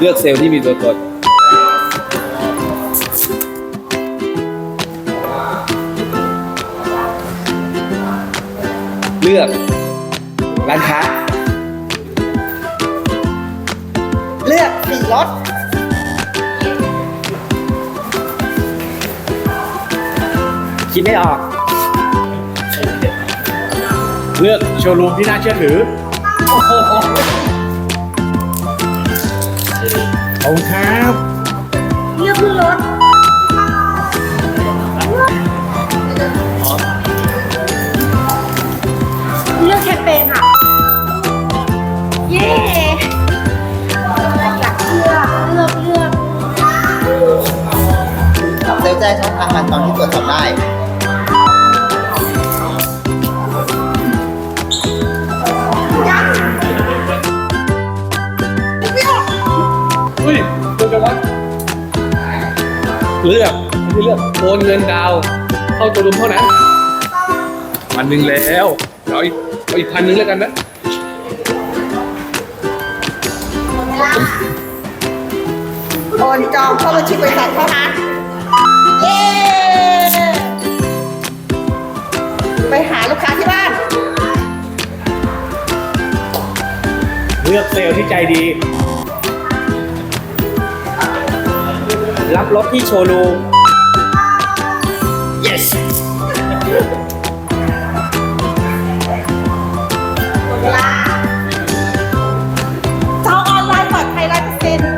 เลือกเซลล์ที่มีตัวตนเลือกร้านค้า เลือกสีรถคิดไม่ออก เลือกโชว์รูมที่น่าเชื่อถือ โอ้โห ขอบคุณครับเลือกขึ้นรถเลือกแคมเปญค่ะ เย้อยากเลือกเลือกเลือก เซลล์แจ้งช่องทางการฟังที่ตรวจสอบได้ เลือกไม่ใช่เลือกโอนเงินดาวน์เข้าตัวรวมเท่านั้นพันหนึ่งแล้วเอาอีกเอาอีกพันหนึ่งแล้วกันนะโอนจองเข้าบัญชีบริษัทเท่านั้นเย้ไปหาลูกค้าที่บ้าน เลือกเซลล์ที่ใจดี รับรถที่โชว์รูม yes เจ้าออนไลน์ปลอดภัยร้อยเปอร์เซ็นต์